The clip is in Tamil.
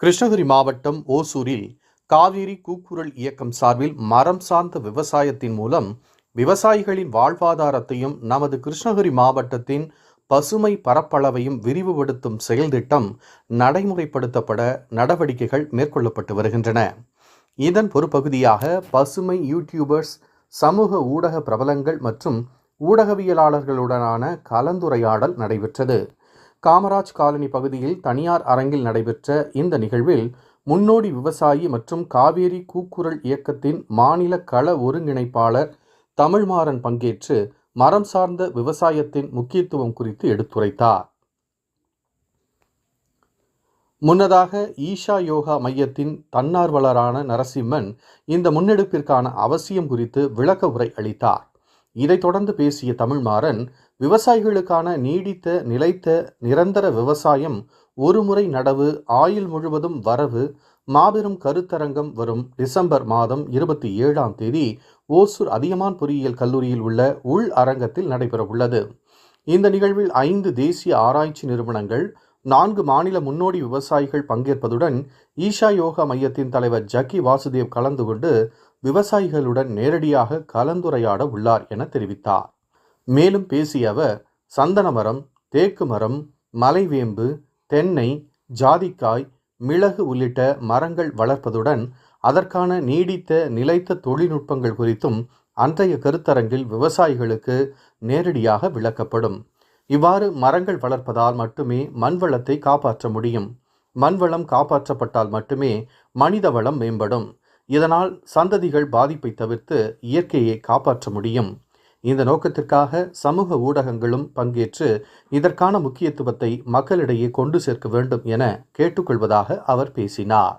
கிருஷ்ணகிரி மாவட்டம் ஓசூரில் காவிரி கூக்குரல் இயக்கம் சார்பில் மரம் சார்ந்த விவசாயத்தின் மூலம் விவசாயிகளின் வாழ்வாதாரத்தையும் நமது கிருஷ்ணகிரி மாவட்டத்தின் பசுமை பரப்பளவையும் விரிவுபடுத்தும் செயல்திட்டம் நடைமுறைப்படுத்தப்பட நடவடிக்கைகள் மேற்கொள்ளப்பட்டு வருகின்றன. இதன் ஒரு பகுதியாக பசுமை யூடியூபர்ஸ் சமூக ஊடக பிரபலங்கள் மற்றும் ஊடகவியலாளர்களுடனான கலந்துரையாடல் நடைபெற்றது. காமராஜ் காலனி பகுதியில் தனியார் அரங்கில் நடைபெற்ற இந்த நிகழ்வில் முன்னோடி விவசாயி மற்றும் காவேரி கூக்குரல் இயக்கத்தின் மாநில கள ஒருங்கிணைப்பாளர் தமிழ்மாறன் பங்கேற்று மரம் சார்ந்த விவசாயத்தின் முக்கியத்துவம் குறித்து எடுத்துரைத்தார். முன்னதாக ஈஷா யோகா மையத்தின் தன்னார்வலரான நரசிம்மன் இந்த முன்னெடுப்பிற்கான அவசியம் குறித்து விளக்க உரை அளித்தார். இதைத் தொடர்ந்து பேசிய தமிழ்மாறன் விவசாயிகளுக்கான நீடித்த நிலைத்த நிரந்தர விவசாயம் ஒருமுறை நடவு ஆயுள் முழுவதும் வரவு மாபெரும் கருத்தரங்கம் வரும் டிசம்பர் மாதம் இருபத்தி ஏழாம் தேதி ஓசூர் அதியமான் பொறியியல் கல்லூரியில் உள்ள உள் அரங்கத்தில் நடைபெறவுள்ளது. இந்த நிகழ்வில் ஐந்து தேசிய ஆராய்ச்சி நிறுவனங்கள் நான்கு மாநில முன்னோடி விவசாயிகள் பங்கேற்பதுடன் ஈஷா யோகா மையத்தின் தலைவர் ஜக்கி வாசுதேவ் கலந்து கொண்டு விவசாயிகளுடன் நேரடியாக கலந்துரையாட உள்ளார் என தெரிவித்தார். மேலும் பேசிய அவர் சந்தன மரம் தேக்கு மரம் மலைவேம்பு தென்னை ஜாதிக்காய் மிளகு உள்ளிட்ட மரங்கள் வளர்ப்பதுடன் அதற்கான நீடித்த நிலைத்த தொழில்நுட்பங்கள் குறித்தும் அன்றைய கருத்தரங்கில் விவசாயிகளுக்கு நேரடியாக விளக்கப்படும். இவ்வாறு மரங்கள் வளர்ப்பதால் மட்டுமே மண்வளத்தை காப்பாற்ற முடியும். மண்வளம் காப்பாற்றப்பட்டால் மட்டுமே மனித வளம் மேம்படும். இதனால் சந்ததிகள் பாதிப்பை தவிர்த்து இயற்கையை காப்பாற்ற முடியும். இந்த நோக்கத்திற்காக சமூக ஊடகங்களும் பங்கேற்று இதற்கான முக்கியத்துவத்தை மக்களிடையே கொண்டு சேர்க்க வேண்டும் என கேட்டுக்கொள்வதாக அவர் பேசினார்.